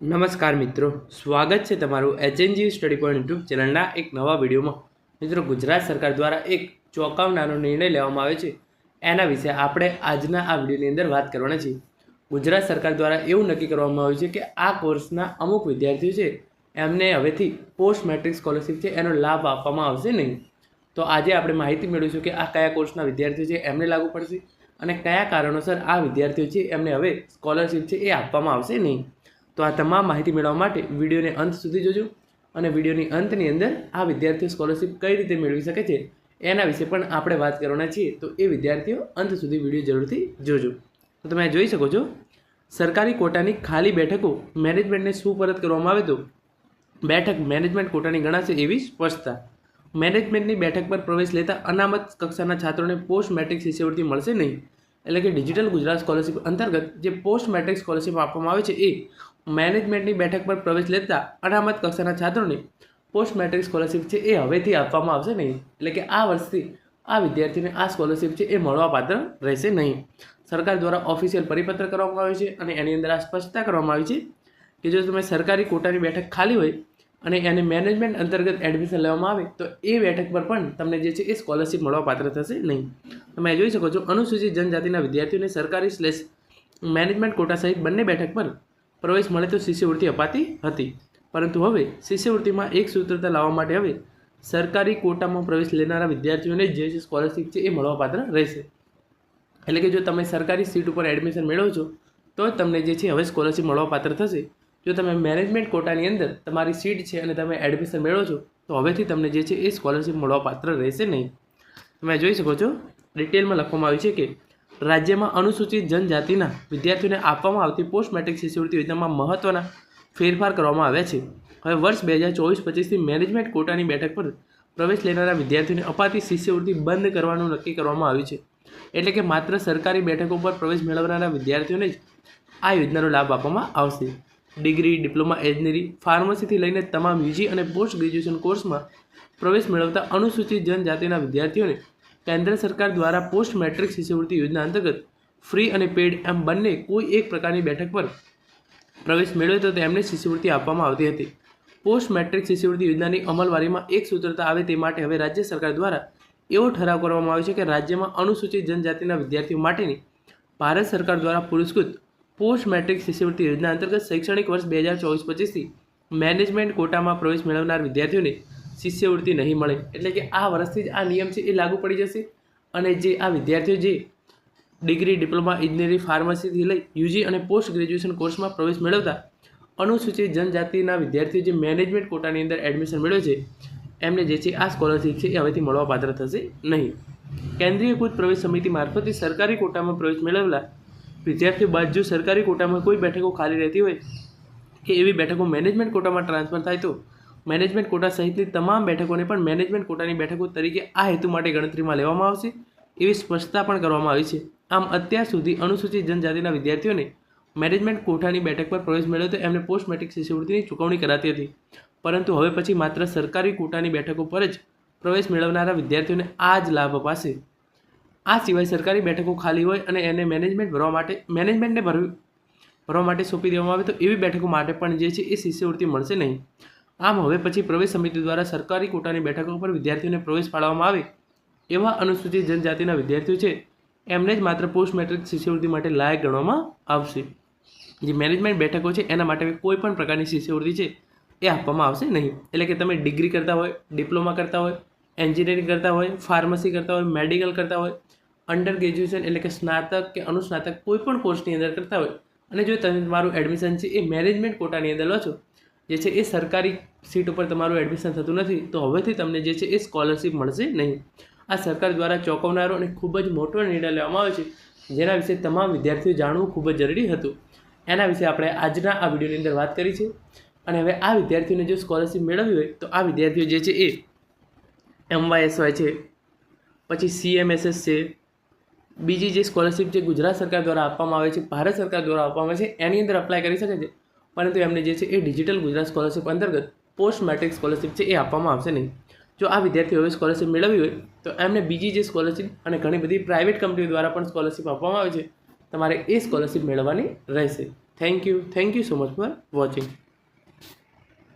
નમસ્કાર મિત્રો, સ્વાગત છે તમારું એચએનજી સ્ટડી પોઈન્ટ યુટ્યુબ ચેનલના એક નવા વિડીયોમાં. મિત્રો, ગુજરાત સરકાર દ્વારા એક ચોંકાવનારો નિર્ણય લેવામાં આવ્યો છે. એના વિશે આપણે આજના આ વિડીયોની અંદર વાત કરવાના છીએ. ગુજરાત સરકાર દ્વારા એવું નક્કી કરવામાં આવ્યું છે કે આ કોર્સના અમુક વિદ્યાર્થીઓ છે, એમને હવેથી પોસ્ટ મેટ્રિક સ્કોલરશિપ છે, એનો લાભ આપવામાં આવશે નહીં. તો આજે આપણે માહિતી મેળવીશું કે આ કયા કોર્સના વિદ્યાર્થીઓ છે, એમને લાગુ પડશે અને કયા કારણોસર આ વિદ્યાર્થીઓ છે, એમને હવે સ્કોલરશિપ છે એ આપવામાં આવશે નહીં. તો આ તમામ માહિતી મેળવવા માટે વિડીયોને અંત સુધી જોજો અને વિડીયોની અંતની અંદર આ વિદ્યાર્થીઓ સ્કોલરશિપ કઈ રીતે મેળવી શકે છે એના વિશે પણ આપણે વાત કરવાના છીએ. તો એ વિદ્યાર્થીઓ અંત સુધી વીડિયો જરૂરથી જોજો. તો તમે જોઈ શકો છો, સરકારી કોટાની ખાલી બેઠકો મેનેજમેન્ટને સુપરત કરવામાં આવે તો બેઠક મેનેજમેન્ટ કોટાની ગણાશે એવી સ્પષ્ટતા. મેનેજમેન્ટની બેઠક પર પ્રવેશ લેતા અનામત કક્ષાના છાત્રોને પોસ્ટ મેટ્રિક શિષ્યવૃત્તિ મળશે નહીં. એટલે કે ડિજિટલ ગુજરાત સ્કોલરશિપ અંતર્ગત જે પોસ્ટ મેટ્રિક સ્કોલરશિપ આપવામાં આવે છે એ મેનેજમેન્ટની બેઠક પર પ્રવેશ લેતા અનામત કક્ષાના છાત્રોને પોસ્ટ મેટ્રિક સ્કોલરશિપ છે એ હવેથી આપવામાં આવશે નહીં. એટલે કે આ વર્ષથી આ વિદ્યાર્થીને આ સ્કોલરશિપ છે એ મળવાપાત્ર રહેશે નહીં. સરકાર દ્વારા ઓફિશિયલ પરિપત્ર કરવામાં આવ્યો છે અને એની અંદર આ સ્પષ્ટતા કરવામાં આવી છે કે જો તમે સરકારી કોટાની બેઠક ખાલી હોય અને એને મેનેજમેન્ટ અંતર્ગત એડમિશન લેવામાં આવે, તો એ બેઠક પર પણ તમને જે છે એ સ્કોલરશિપ મળવાપાત્ર થશે નહીં. તમે જોઈ શકો છો, અનુસૂચિત જનજાતિના વિદ્યાર્થીઓને સરકારી સ્લેશ મેનેજમેન્ટ કોટા સહિત બંને બેઠક પર પ્રવેશ મળે તો શિષ્યવૃત્તિ અપાતી હતી. પરંતુ હવે શિષ્યવૃત્તિમાં એક સૂત્રતા લાવવા માટે હવે સરકારી કોટામાં પ્રવેશ લેનારા વિદ્યાર્થીઓને જે સ્કોલરશિપ છે એ મળવાપાત્ર રહેશે. એટલે કે જો તમે સરકારી સીટ ઉપર એડમિશન મેળવો છો, તો તમને જે છે હવે સ્કોલરશિપ મળવાપાત્ર થશે. જો તમે મેનેજમેન્ટ કોટાની અંદર તમારી સીટ છે અને તમે એડમિશન મેળવો છો, તો હવેથી તમને જે છે એ સ્કોલરશિપ મળવાપાત્ર રહેશે નહીં. તમે જોઈ શકો છો, ડિટેલમાં લખવામાં આવ્યું છે કે રાજ્યમાં અનુસૂચિત જનજાતિના વિદ્યાર્થીઓને આપવામાં આવતી પોસ્ટ મેટ્રિક શિષ્યવૃત્તિ યોજનામાં મહત્ત્વના ફેરફાર કરવામાં આવ્યા છે. હવે વર્ષ બે હજાર ચોવીસ પચીસથી મેનેજમેન્ટ કોટાની બેઠક પર પ્રવેશ લેનારા વિદ્યાર્થીઓને અપાતી શિષ્યવૃત્તિ બંધ કરવાનું નક્કી કરવામાં આવ્યું છે. એટલે કે માત્ર સરકારી બેઠકો પર પ્રવેશ મેળવનારા વિદ્યાર્થીઓને જ આ યોજનાનો લાભ આપવામાં આવશે. ડિગ્રી, ડિપ્લોમા, એન્જિનિયરિંગ, ફાર્મસીથી લઈને તમામ યુજી અને પોસ્ટ ગ્રેજ્યુએશન કોર્સમાં પ્રવેશ મેળવતા અનુસૂચિત જનજાતિના વિદ્યાર્થીઓને કેન્દ્ર સરકાર દ્વારા પોસ્ટ મેટ્રિક શિષ્યવૃત્તિ યોજના અંતર્ગત ફ્રી અને પેડ એમ બંને કોઈ એક પ્રકારની બેઠક પર પ્રવેશ મેળવે તો તેમને શિષ્યવૃત્તિ આપવામાં આવતી હતી. પોસ્ટ મેટ્રિક શિષ્યવૃત્તિ યોજનાની અમલવારીમાં એક સૂત્રતા આવે તે માટે હવે રાજ્ય સરકાર દ્વારા એવો ઠરાવ કરવામાં આવ્યો છે કે રાજ્યમાં અનુસૂચિત જનજાતિના વિદ્યાર્થીઓ માટેની ભારત સરકાર દ્વારા પુરસ્કૃત પોસ્ટ મેટ્રિક શિષ્યવૃત્તિ યોજના અંતર્ગત શૈક્ષણિક વર્ષ બે હજાર ચોવીસ પચીસથી મેનેજમેન્ટ કોટામાં પ્રવેશ મેળવનાર વિદ્યાર્થીઓને શિષ્યવૃત્તિ નહીં મળે. એટલે કે આ વર્ષથી જ આ નિયમ છે એ લાગુ પડી જશે અને જે આ વિદ્યાર્થીઓ જે ડિગ્રી, ડિપ્લોમા, ઇજનેરી, ફાર્મસીથી લઈ યુજી અને પોસ્ટ ગ્રેજ્યુએશન કોર્સમાં પ્રવેશ મેળવતા અનુસૂચિત જનજાતિના વિદ્યાર્થીઓ જે મેનેજમેન્ટ કોટાની અંદર એડમિશન મેળવે છે, એમને જે છે આ સ્કોલરશિપ છે એ હવેથી મળવાપાત્ર થશે નહીં. કેન્દ્રીયકૃત પ્રવેશ સમિતિ મારફતે સરકારી કોટામાં પ્રવેશ મેળવેલા વિદ્યાર્થીઓ બાદ જો સરકારી કોટામાં કોઈ બેઠકો ખાલી રહેતી હોય કે એવી બેઠકો મેનેજમેન્ટ કોટામાં ટ્રાન્સફર થાય તો મેનેજમેન્ટ કોટા સહિતની તમામ બેઠકોને પણ મેનેજમેન્ટ કોટાની બેઠકો તરીકે આ હેતુ માટે ગણતરીમાં લેવામાં આવશે એવી સ્પષ્ટતા પણ કરવામાં આવી છે. આમ અત્યાર સુધી અનુસૂચિત જનજાતિના વિદ્યાર્થીઓને મેનેજમેન્ટ કોઠાની બેઠક પર પ્રવેશ મેળવ્યો તો એમને પોસ્ટ મેટ્રિક શિષ્યવૃત્તિની ચૂકવણી કરાતી હતી. પરંતુ હવે પછી માત્ર સરકારી કોટાની બેઠકો પર જ પ્રવેશ મેળવનારા વિદ્યાર્થીઓને આ જ લાભ અપાશે. આ સિવાય સરકારી બેઠકો ખાલી હોય અને એને મેનેજમેન્ટ ભરવા માટે મેનેજમેન્ટને ભરવી, ભરવા માટે સોંપી દેવામાં આવે તો એવી બેઠકો માટે પણ જે છે એ શિષ્યવૃત્તિ મળશે નહીં. આમ હવે પછી પ્રવેશ સમિતિ દ્વારા સરકારી કોટાની બેઠકો પર વિદ્યાર્થીઓને પ્રવેશ પાડવામાં આવે એવા અનુસૂચિત જનજાતિના વિદ્યાર્થીઓ છે, એમને જ માત્ર પોસ્ટ મેટ્રિક શિષ્યવૃત્તિ માટે લાયક ગણવામાં આવશે. જે મેનેજમેન્ટ બેઠકો છે એના માટે કોઈ પણ પ્રકારની શિષ્યવૃત્તિ છે એ આપવામાં આવશે નહીં. એટલે કે તમે ડિગ્રી કરતા હોય, ડિપ્લોમા કરતા હોય, એન્જિનિયરિંગ કરતા હોય, ફાર્મસી કરતા હોય, મેડિકલ કરતા હોય અંડર ગ્રેજ્યુએશન એટલે કે સ્નાતક કે અનુસ્નાતક કોઈ પણ કોર્સની અંદર કરતા હોય. અને જો તમે તમારું એડમિશન છે એ મેનેજમેન્ટ કોટાની અંદર લો છો, જે છે એ સરકારી સીટ ઉપર તમારું એડમિશન થતું નથી, તો હવેથી તમને જે છે એ સ્કોલરશિપ મળશે નહીં. આ સરકાર દ્વારા ચોંકાવનારો અને ખૂબ જ મોટો નિર્ણય લેવામાં આવ્યો છે, જેના વિશે તમામ વિદ્યાર્થીઓ જાણવું ખૂબ જ જરૂરી હતું. એના વિશે આપણે આજના આ વિડીયોની અંદર વાત કરી છે. અને હવે આ વિદ્યાર્થીઓને જો સ્કોલરશિપ મેળવવી હોય, તો આ વિદ્યાર્થીઓ જે છે એ એમવાયએસવાય છે, પછી સીએમએસએસ છે બીજી જે સ્કોલરશિપ જે ગુજરાત સરકાર દ્વારા આપવામાં આવે છે, ભારત સરકાર દ્વારા આપવામાં આવે છે, એની અંદર અપ્લાય કરી શકે છે. પરંતુ એમને જે છે એ ડિજિટલ ગુજરાત સ્કોલરશિપ અંતર્ગત પોસ્ટ મેટ્રિક સ્કોલરશિપ છે એ આપવામાં આવશે નહીં. જો આ વિદ્યાર્થીઓ હવે સ્કોલરશિપ મેળવી હોય, તો એમને બીજી જે સ્કોલરશિપ અને ઘણી બધી પ્રાઇવેટ કંપનીઓ દ્વારા પણ સ્કોલરશિપ આપવામાં આવે છે. તમારે એ સ્કોલરશિપ મેળવવાની રહેશે. Thank you thank you so much for watching